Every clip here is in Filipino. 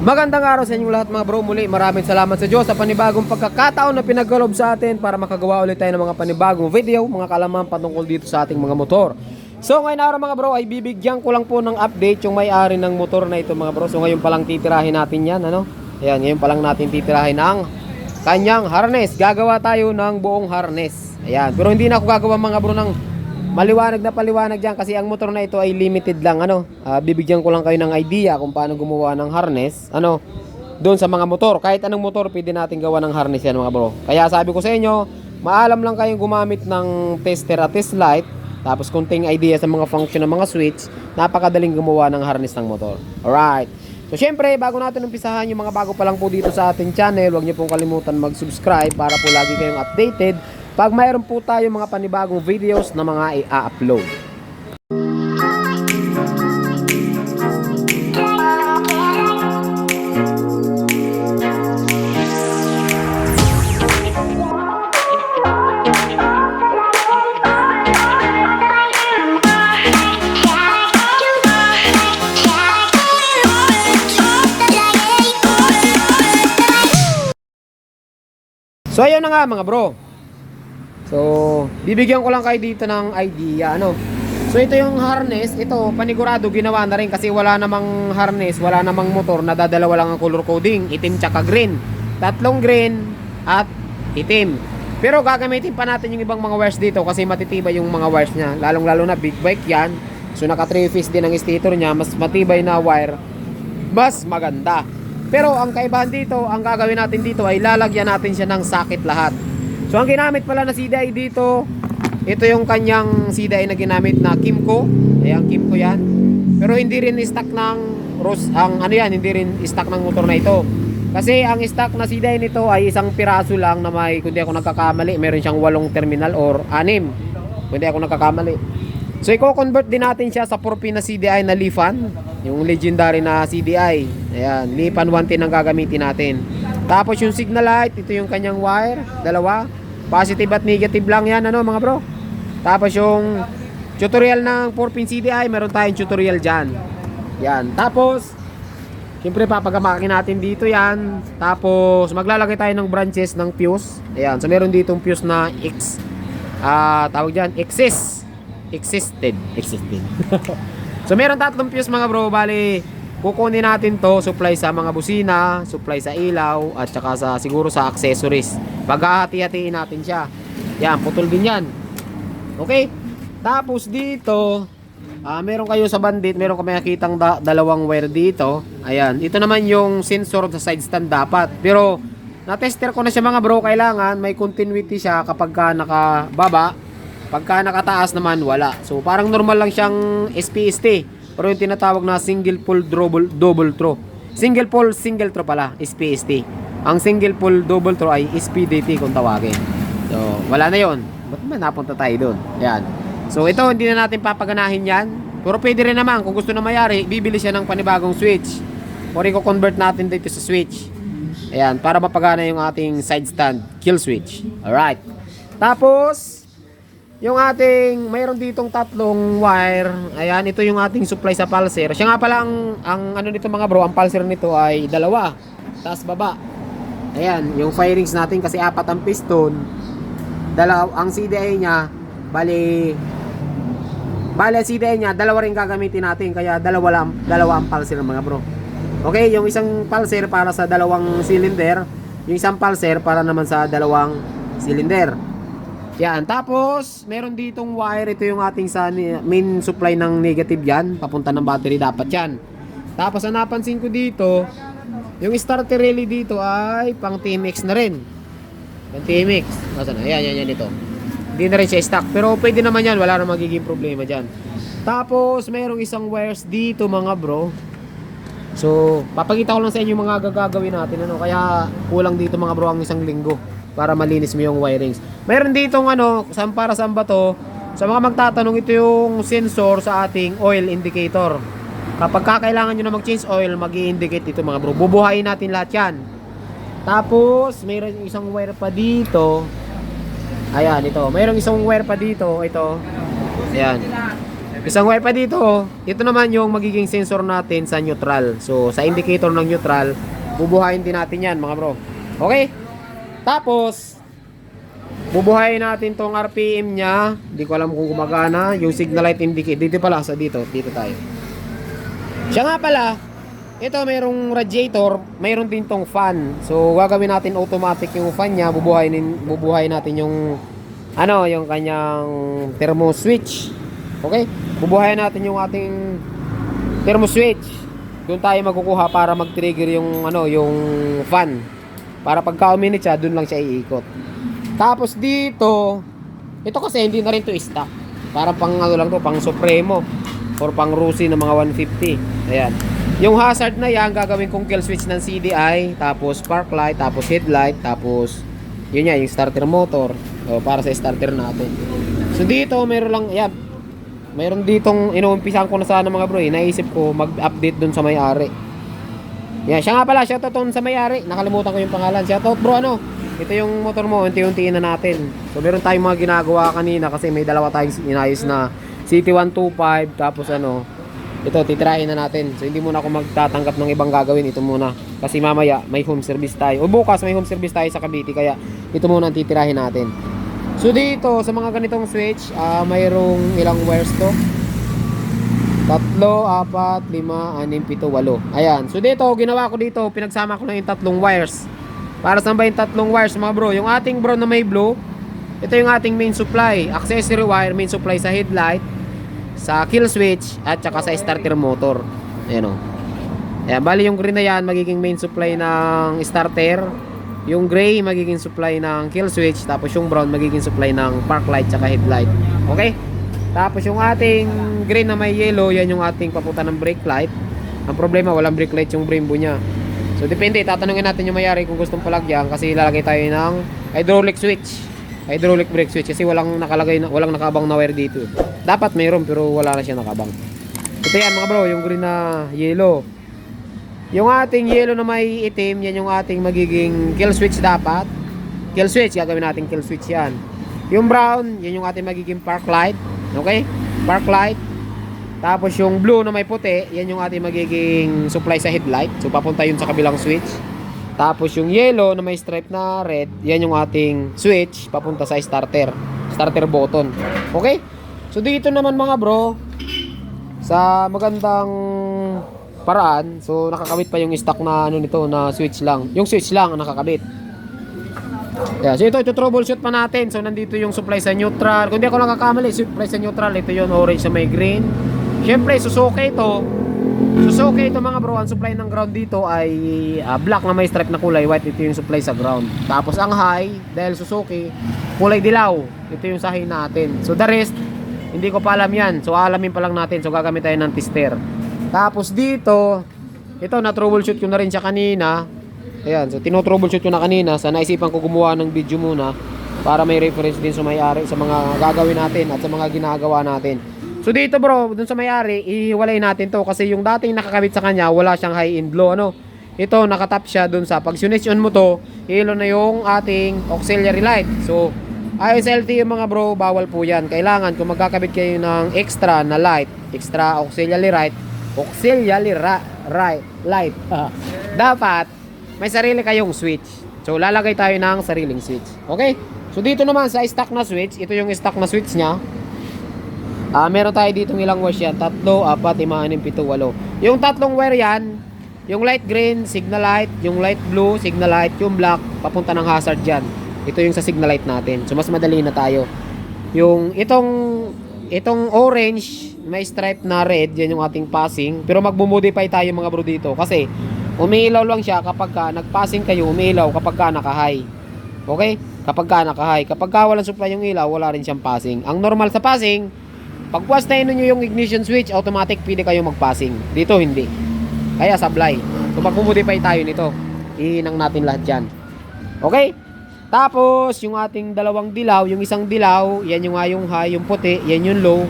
Magandang araw sa inyong lahat mga bro. Muli maraming salamat sa Diyos sa panibagong pagkakataon na pinagkalob sa atin para makagawa ulit tayo ng mga panibagong video, mga kalaman patungkol dito sa ating mga motor. So ngayon araw mga bro ay bibigyan ko lang po ng update yung may-ari ng motor na ito mga bro. So ngayon pa lang titirahin natin yan ano. Ayan, ngayon pa lang natin titirahin ang kanyang harness. Gagawa tayo ng buong harness. Ayan, pero hindi na ako gagawa mga bro ng maliwanag na paliwanag dyan kasi ang motor na ito ay limited lang ano. Ah, bibigyan ko lang kayo ng idea kung paano gumawa ng harness. Ano, doon sa mga motor. Kahit anong motor, pwede natin gawa ng harness yan mga bro. Kaya sabi ko sa inyo, maalam lang kayong gumamit ng tester at test light. Tapos kunting idea sa mga function ng mga switch, napakadaling gumawa ng harness ng motor. Alright. So syempre, bago natin umpisahan yung mga bago pa lang po dito sa ating channel, huwag niyo pong kalimutan mag-subscribe para po lagi kayong updated pag mayroon po tayo mga panibagong videos na mga i-upload. So ayun na nga mga bro. So, bibigyan ko lang kayo dito ng idea, ano. So ito yung harness, ito panigurado ginawa na rin kasi wala namang harness, wala namang motor, nadadalawa lang ang color coding, itim tsaka green. Tatlong green at itim. Pero gagamitin pa natin yung ibang mga wires dito kasi matitibay yung mga wires niya. Lalong lalo na big bike yan. So naka 3 piece din ang stator niya, mas matibay na wire, mas maganda. Pero ang kaibahan dito, ang gagawin natin dito ay lalagyan natin siya ng socket lahat. So ang ginamit pala na CDI dito, ito yung kanyang CDI na ginamit na Kimco. Ayan, Kimco yan. Pero hindi rin stock ng Rose, ang ano yan, hindi rin stock ng motor na ito. Kasi ang stock na CDI nito ay isang piraso lang na may, kundi ako nagkakamali, meron siyang walong terminal or anim. Kundi ako nagkakamali. So i-convert din natin siya sa 4P na CDI na Lifan, yung legendary na CDI. Ayan, Lifan 110 ang gagamitin natin. Tapos yung signal light, ito yung kanyang wire, dalawa. Positive at negative lang yan, ano mga bro. Tapos yung tutorial ng 4-pin CDI, meron tayong tutorial dyan. Yan. Tapos, Siyempre papagamakin natin dito yan. Tapos maglalagay tayo ng branches ng fuse. Ayan. So meron ditong fuse na X. Ah, tawag diyan XS. Existed. Existed. so meron tatlong fuse mga bro. Bali, kukunin natin to supply sa mga busina, supply sa ilaw, at saka sa siguro sa accessories. Paghahati-hatiin natin siya. Yan, putol din yan. Okay? Tapos dito, Ah, meron kayo sa bandit, meron kami nakitang da- dalawang wire dito. Ayan, ito naman yung sensor sa side stand dapat. Pero na-tester ko na siya mga bro, kailangan may continuity siya kapag ka nakababa. Pagka nakataas naman, wala. So parang normal lang siyang SPST. Pero yung tinatawag na single pole double double throw. Single pole single throw pala, SPST. Ang single pole double throw ay SPDT kung tawagin. So, wala na yon. Ba't naman napunta tayo doon? Ayan. So ito hindi na natin papaganahin yan. Pero pwede rin naman kung gusto na mayari, bibili siya ng panibagong switch. Or i-convert natin dito sa switch. Ayan, para mapagana yung ating side stand kill switch. Alright. Tapos, yung ating, mayroon ditong tatlong wire. Ayan, ito yung ating supply sa pulser. Siya nga pala ang, ang ano nito mga bro, ang pulser nito ay dalawa. Taas baba. Ayan, yung firings natin kasi apat ang piston. Dalaw, ang CDI niya, bali, bali ang CDI niya, dalawa rin gagamitin natin. Kaya dalawa lang, dalawa ang pulser mga bro. Okay, yung isang pulser para sa dalawang cylinder. Yung isang pulser para naman sa dalawang cylinder. Yan, tapos meron ditong wire, ito yung ating sa main supply ng negative yan, papunta ng battery dapat yan. Tapos ang napansin ko dito, yung starter relay dito ay pang TMX na rin. Pang TMX. Nasaan na? Yan, yan, yan ito. Hindi na rin siya stock, pero pwede naman yan, wala na magiging problema dyan. Tapos merong isang wires dito mga bro. So, papakita ko lang sa inyo mga gagawin natin ano, kaya kulang dito mga bro ang isang linggo para malinis mo yung wirings. Meron ditong ano, saan para saan ba to? Sa mga magtatanong, ito yung sensor sa ating oil indicator. Kapag kakailangan nyo na mag-change oil, mag indicate dito mga bro. Bubuhayin natin lahat yan. Tapos, mayroon isang wire pa dito. Ayan, ito. Mayroong isang wire pa dito. Ito. Ayan. Isang wire pa dito. Ito naman yung magiging sensor natin sa neutral. So, sa indicator ng neutral, bubuhayin din natin yan mga bro. Okay? Tapos, bubuhayin natin tong RPM niya. Hindi ko alam kung gumagana. Yung signal light indicator. Dito pala, sa dito. Dito tayo. Siya nga pala, ito mayroong radiator, mayroon din tong fan. So, gagawin natin automatic yung fan niya. Bubuhayin, bubuhayin natin yung ano, yung kanyang thermo switch. Okay? Bubuhayin natin yung ating thermo switch. Doon tayo magkukuha para mag-trigger yung ano, yung fan. Para pagka uminit siya, doon lang siya iikot. Tapos dito, ito kasi hindi na rin to stock. Para pang ano lang to, pang Supremo or pang Rusi ng mga 150. Ayan. Yung hazard na yan, gagawin kong kill switch ng CDI, tapos spark light, tapos headlight, tapos yun yan, yung starter motor o, para sa starter natin. So dito, meron lang, yan, mayroon ditong inuumpisahan ko na sana mga bro, eh. naisip ko mag-update dun sa may-ari. Yan, siya nga pala, shoutout dun sa may-ari. Nakalimutan ko yung pangalan. Shoutout bro, ano? Ito yung motor mo, unti-untiin na natin. So meron tayong mga ginagawa kanina kasi may dalawa tayong inayos na CT125 tapos ano, ito titirahin na natin. So hindi muna ako magtatanggap ng ibang gagawin, ito muna. Kasi mamaya may home service tayo. O bukas may home service tayo sa Cavite kaya ito muna ang titirahin natin. So dito sa mga ganitong switch, ah mayroong ilang wires to? Tatlo, apat, lima, anim, pito, walo. Ayan. So dito, ginawa ko dito, pinagsama ko lang yung tatlong wires. Para saan ba yung tatlong wires mga bro? Yung ating bro na may blue, ito yung ating main supply. Accessory wire, main supply sa headlight, sa kill switch, at saka sa starter motor. Ayan o. Ayan, bali yung green na yan, magiging main supply ng starter. Yung gray, magiging supply ng kill switch. Tapos yung brown, magiging supply ng park light, saka headlight. Okay? Tapos yung ating green na may yellow, yan yung ating papunta ng brake light. Ang problema, walang brake light yung brembo niya. So depende, tatanungin natin yung mayari kung gustong palagyan kasi lalagay tayo ng hydraulic switch. Hydraulic brake switch kasi walang nakalagay na, walang nakabang na wire dito. Dapat mayroon pero wala na siya nakabang. Ito yan mga bro, yung green na yellow. Yung ating yellow na may itim, yan yung ating magiging kill switch dapat. Kill switch, gagawin natin kill switch yan. Yung brown, yan yung ating magiging park light. Okay? Park light. Tapos yung blue na may puti, yan yung ating magiging supply sa headlight. So papunta yun sa kabilang switch. Tapos yung yellow na may stripe na red, yan yung ating switch papunta sa starter. Starter button. Okay? So dito naman mga bro, sa magandang paraan, so nakakabit pa yung stock na ano nito na switch lang. Yung switch lang ang nakakabit. Yeah, so ito, ito troubleshoot pa natin. So nandito yung supply sa neutral. Kung di ako nakakamali, supply sa neutral, ito yung orange sa may green. Siyempre, Suzuki ito. Suzuki ito mga bro, ang supply ng ground dito ay ah, black na may stripe na kulay, white ito yung supply sa ground. Tapos ang high, dahil Suzuki, kulay dilaw. Ito yung sahin natin. So the rest, hindi ko pa alam yan. So alamin pa lang natin. So gagamit tayo ng tester. Tapos dito, ito na troubleshoot ko na rin siya kanina. Ayan, so tinotroubleshoot ko na kanina. Sa naisipan ko gumawa ng video muna para may reference din sa may-ari sa mga gagawin natin at sa mga ginagawa natin. So dito bro, dun sa may-ari, ihiwalay natin to kasi yung dating nakakabit sa kanya, wala siyang high-end low, ano? Ito, nakatap siya dun sa, pag on mo to, ilo na yung ating auxiliary light. So, ayon sa LTE mga bro, bawal po yan. Kailangan, kung magkakabit kayo ng extra na light, extra auxiliary light, auxiliary ra- right, light, dapat, may sarili kayong switch. So, lalagay tayo ng sariling switch. Okay? So, dito naman sa stock na switch, ito yung stock na switch niya. Ah, meron tayo dito ilang wires yan. Tatlo, apat, lima, anim, pito, walo. Yung tatlong wire yan, yung light green, signal light, yung light blue, signal light, yung black, papunta ng hazard dyan. Ito yung sa signal light natin. So, mas madali na tayo. Yung itong itong orange, may stripe na red, yan yung ating passing. Pero magmumodify tayo mga bro dito. Kasi, umiilaw lang siya kapag ka nag-passing kayo, umiilaw kapag ka naka-high. Okay? Kapag ka naka-high. Kapag ka walang supply yung ilaw, wala rin siyang passing. Ang normal sa passing, pag puwas na nyo yung ignition switch, automatic pwede kayo mag-passing. Dito hindi. Kaya sablay. So magmumodify tayo nito. Ihinang natin lahat dyan. Okay? Tapos, yung ating dalawang dilaw, yung isang dilaw, yan yung nga yung high, yung puti, yan yung low.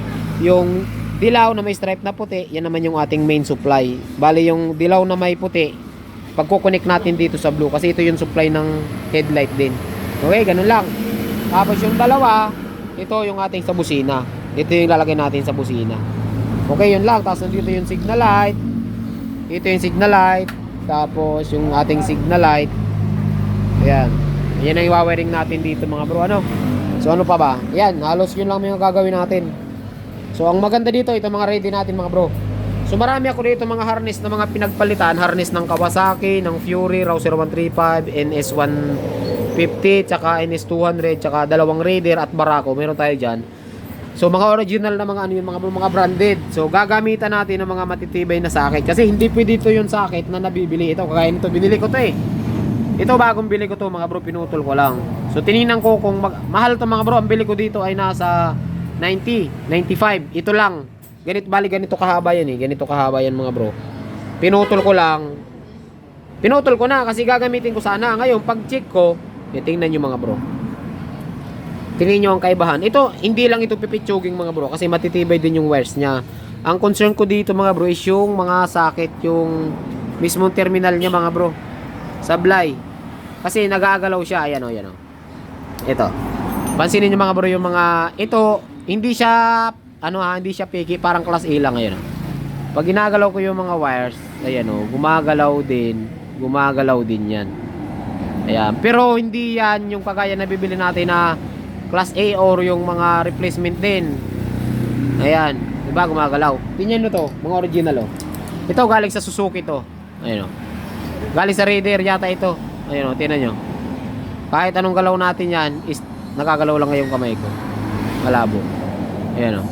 Yung dilaw na may stripe na puti, yan naman yung ating main supply. Bali, yung dilaw na may puti, pagkukonek natin dito sa blue, kasi ito yung supply ng headlight din. Okay, ganun lang. Tapos yung dalawa, ito yung ating sa busina. Ito yung lalagay natin sa busina. Okay, yun lang. Tapos nandito yung signal light. Ito yung signal light. Tapos yung ating signal light. Ayan. Yan ang iwawiring natin dito mga bro. Ano? So ano pa ba? Yan, halos yun lang yung gagawin natin. So ang maganda dito, ito mga ready natin mga bro. So marami ako dito mga harness na mga pinagpalitan. Harness ng Kawasaki, ng Fury, Rouser 135, NS150, tsaka NS200, tsaka dalawang Raider at Barako. Meron tayo dyan. So mga original na mga ano yun, mga, mga branded. So gagamitan natin ng mga matitibay na sakit. Kasi hindi pwede ito yung sakit na nabibili. Ito, kagaya nito, binili ko to eh. Ito bagong bili ko to mga bro, pinutol ko lang. So tininan ko kung mag- mahal to mga bro, ang bili ko dito ay nasa 90, 95. Ito lang. Ganito bali ganito kahaba yan eh. Ganito kahaba yan mga bro. Pinutol ko lang. Pinutol ko na kasi gagamitin ko sana. Ngayon pag check ko, eh, tingnan nyo mga bro. Tingnan nyo ang kaibahan. Ito, hindi lang ito pipitsuging mga bro kasi matitibay din yung wires niya. Ang concern ko dito mga bro is yung mga sakit, yung mismong terminal niya mga bro. Sablay. Kasi nag-aagalaw siya. Ayan o, ayan o. Ito. Pansinin nyo mga bro yung mga, ito, hindi siya, ano ha, hindi siya picky, parang class A lang ngayon. Pag ginagalaw ko yung mga wires, ayan o, gumagalaw din, gumagalaw din yan. Ayan. Pero hindi yan yung kagaya na bibili natin na class A or yung mga replacement din. Ayan. Diba gumagalaw? Tingnan nyo to, mga original o. Ito galing sa Suzuki to. Ayan o. Galing sa Raider yata ito. Ayan o, tingnan nyo. Kahit anong galaw natin yan, is nakagalaw lang ngayong kamay ko. Malabo. Ayan o.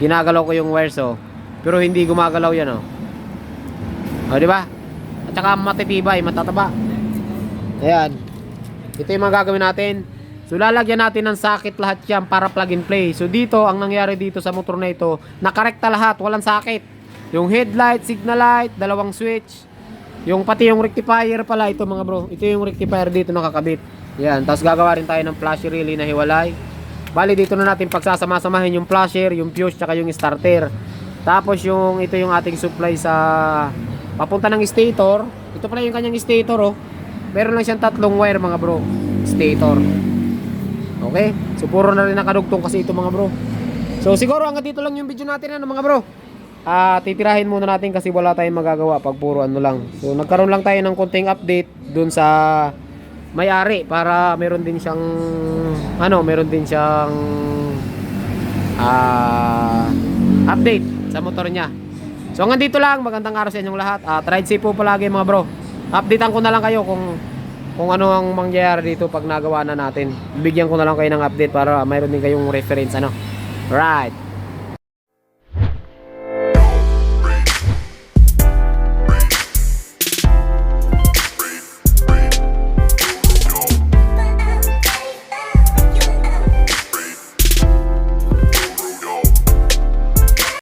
Ginagalaw ko yung wires o. Pero hindi gumagalaw yan o. O, di ba? At saka matitibay, matataba. Ayan. Ito yung mga gagawin natin. So lalagyan natin ng sakit lahat yan para plug and play. So dito, ang nangyari dito sa motor na ito, nakarekta lahat, walang sakit. Yung headlight, signal light, dalawang switch. Yung pati yung rectifier pala ito mga bro. Ito yung rectifier dito nakakabit. Yan, tapos gagawa rin tayo ng flasher relay na hiwalay. Bali dito na natin pagsasama-samahin yung flasher, yung fuse, tsaka yung starter. Tapos yung ito yung ating supply sa papunta ng stator. Ito pala yung kanyang stator oh. Meron lang siyang tatlong wire mga bro. Stator. Okay? So puro na rin nakadugtong kasi ito mga bro. So siguro hanggang dito lang yung video natin ano mga bro. Ah, titirahin muna natin kasi wala tayong magagawa pag puro ano lang. So nagkaroon lang tayo ng konting update dun sa may-ari para meron din siyang ano, meron din siyang ah update sa motor niya. So hanggang dito lang, magandang araw sa inyong lahat. At ride safe po palagi mga bro. Updatean ko na lang kayo kung kung ano ang mangyayari dito pag nagawa na natin. Bigyan ko na lang kayo ng update para mayroon din kayong reference ano. Right.